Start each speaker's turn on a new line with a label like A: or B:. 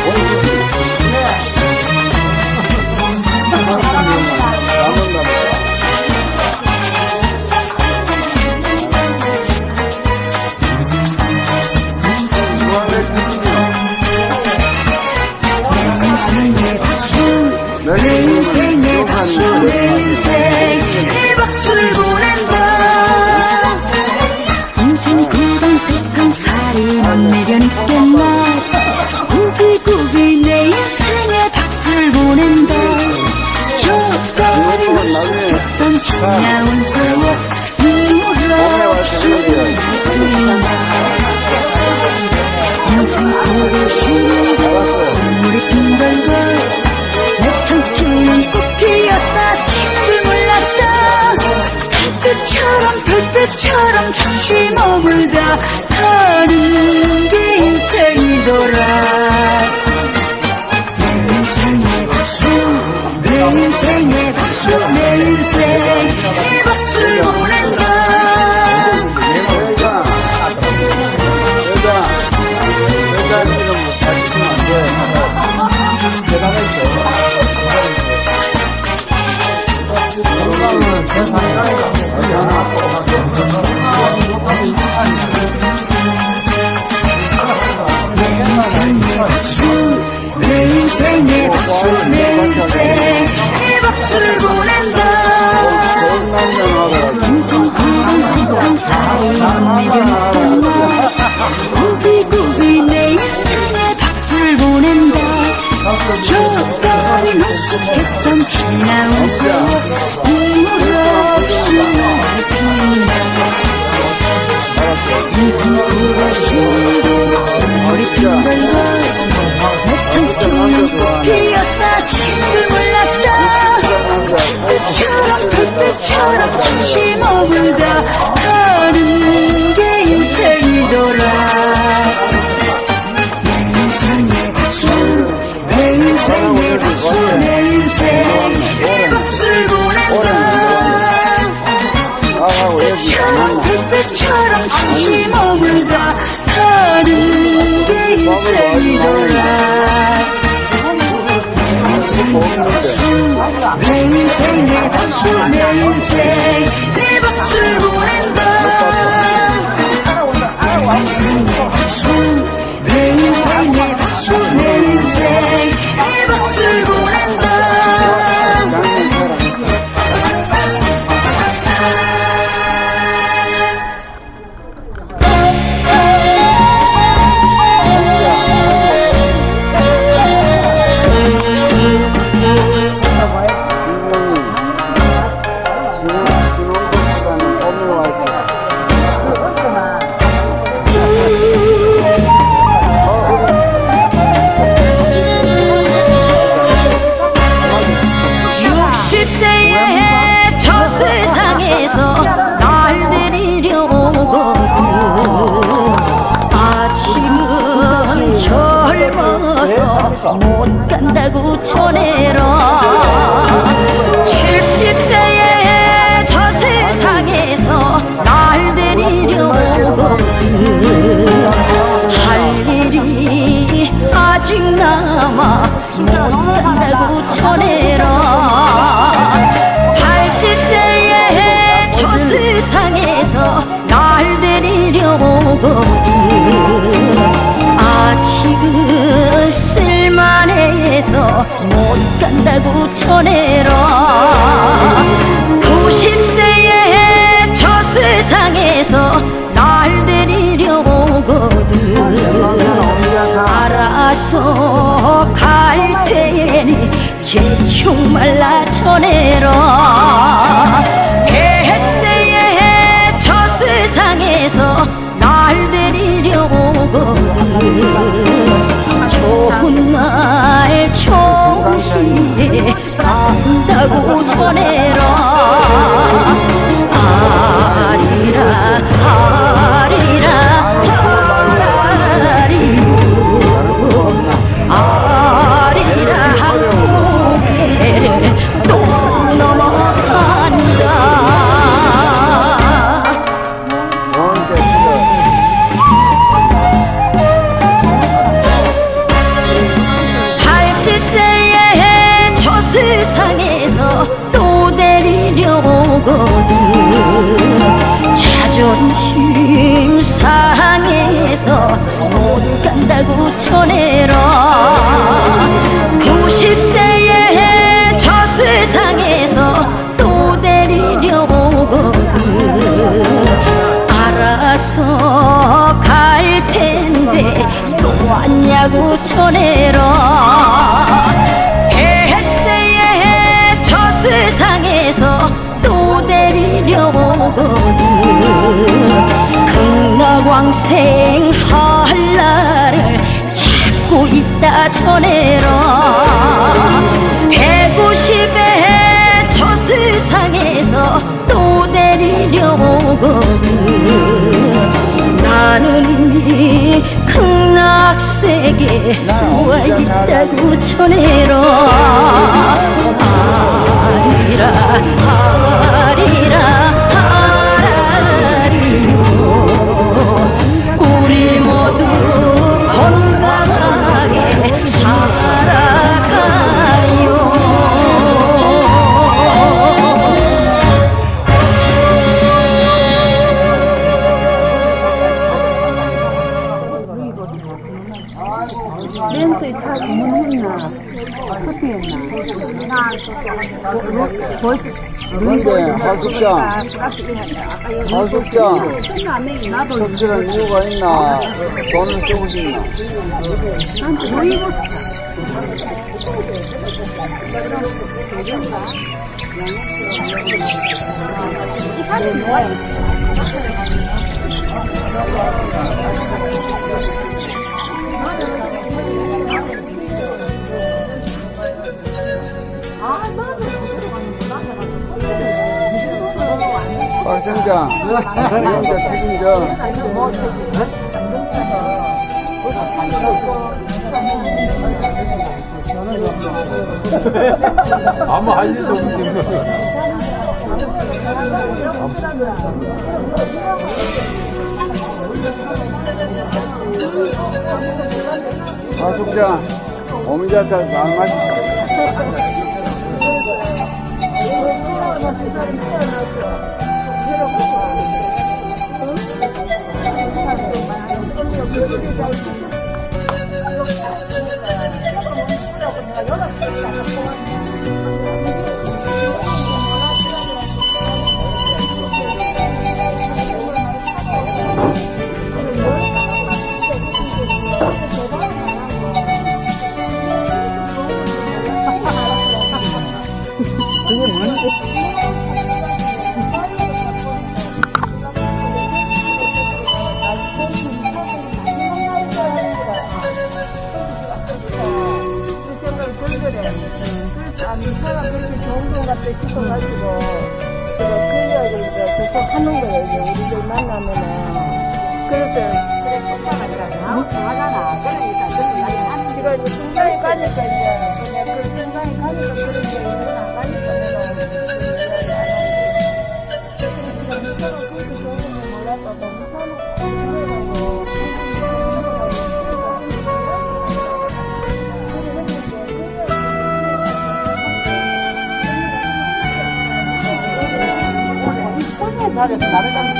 A: 我有
B: 一个朋友我们一起来一来一起来一起来 바보처럼 잠시 머물다 가는 게 인생이더라. 내 인생의 박수 내 인생의 박수 내 인생. 나온 속 힘으로 주문할 수 있는 가까운 머리핀 걸고 백통통은 뛰었다 그처럼 그때처럼 정신없을다 사람처럼 잠시 머물다. 다른 게 인생이더라. 내 인생 내 가수 내 인생. 내 박수로 한다 내 인생 내 가수 내 인생.
C: 있어서 못 간다고 전해라. 70세에 저 세상에서 날 데리려고 그 할 일이 아직 남아 못 간다고 전해라. 세상에서 날 데리려고 그 지금 쓸만해서
B: 못 간다고 전해라. 90세에 저 세상에서 날 데리려오거든. 알아서 갈 테니 제총 말라 전해라. 간다고 전해라 세상에서 또 데리려 오거든. 자존심 상해서 못 간다고 전해라. 90세의 저 세상에서 또 데리려 오거든. 알아서 갈 텐데 또 왔냐고 전해라 오거든. 극락왕생 할 날을 찾고 있다 전해라. 150의 저 세상에서 또 데리려 오거든. 나는 이미 극락세계 누워 있다고 전해라. 아리라 아
D: 숙장 하숙장
E: 나도
D: 특별한 이유가 있나 돈을 쓰고 싶나
E: 루이보스
D: 박 선장 이혼자 책임져
F: 아무 할 일도 없는데
D: 하숙장 오미자차 잘 마시자
E: 생각 을 같아 싶어가지고 제가 그 이야기를 이제 계속 하는 거예요. 이제 우리들 만나면은 그래서 그래 속상하더라. 뭐 좋아하잖아. 그러니까 그런 말이 안 지가 이제 순간에 가니까 이제 그냥 그 순간에 가니까 그런 게 이건 안 가니까 내가 나를 나를